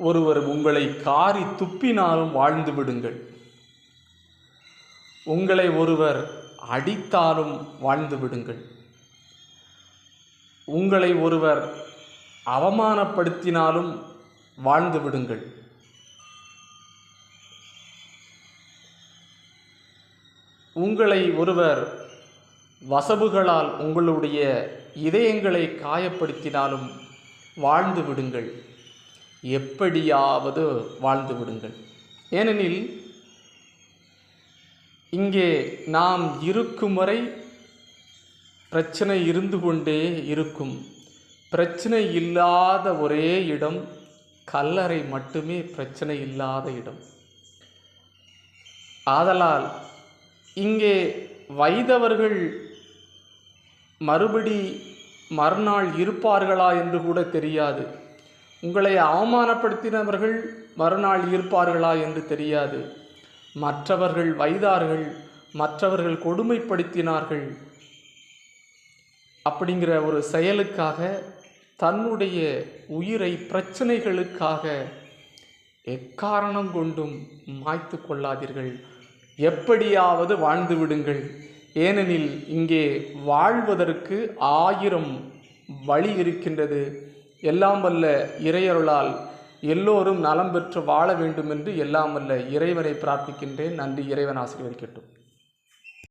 ஒருவர் உங்களை காரி துப்பினாலும் வாழ்ந்து விடுங்கள். உங்களை ஒருவர் அடித்தாலும் வாழ்ந்து விடுங்கள். உங்களை ஒருவர் அவமானப்படுத்தினாலும் வாழ்ந்து விடுங்கள். உங்களை ஒருவர் வசவுகளால் உங்களுடைய இதயங்களை காயப்படுத்தினாலும் வாழ்ந்து விடுங்கள். எப்படியாவது வாழ்ந்து விடுங்கள். ஏனெனில் இங்கே நாம் இருக்கும் வரை பிரச்சனை இருந்து கொண்டே இருக்கும். பிரச்சனை இல்லாத ஒரே இடம் கல்லறை மட்டுமே பிரச்சனை இல்லாத இடம். ஆதலால் இங்கே வைதவர்கள் மறுபடி மறுநாள் இருப்பார்களா என்று கூட தெரியாது. உங்களை அவமானப்படுத்தினவர்கள் மறுநாள் இருப்பார்களா என்று தெரியாது. மற்றவர்கள் வைதார்கள் மற்றவர்கள் கொடுமைப்படுத்தினார்கள். அப்படிங்கிற ஒரு செயலுக்காக தன்னுடைய உயிரை பிரச்சனைகளுக்காக எக்காரணம் கொண்டும் மாய்த்து கொள்ளாதீர்கள். எப்படியாவது வாழ்ந்து விடுங்கள். ஏனெனில் இங்கே வாழ்வதற்கு ஆயிரம் வழி இருக்கின்றது. எல்லாம் வல்ல இறையருளால் எல்லோரும் நலம் பெற்று வாழ வேண்டும் என்று எல்லாம் வல்ல இறைவனை பிரார்த்திக்கின்றேன். நன்றி. இறைவன் ஆசீர்வதிக்கட்டும்.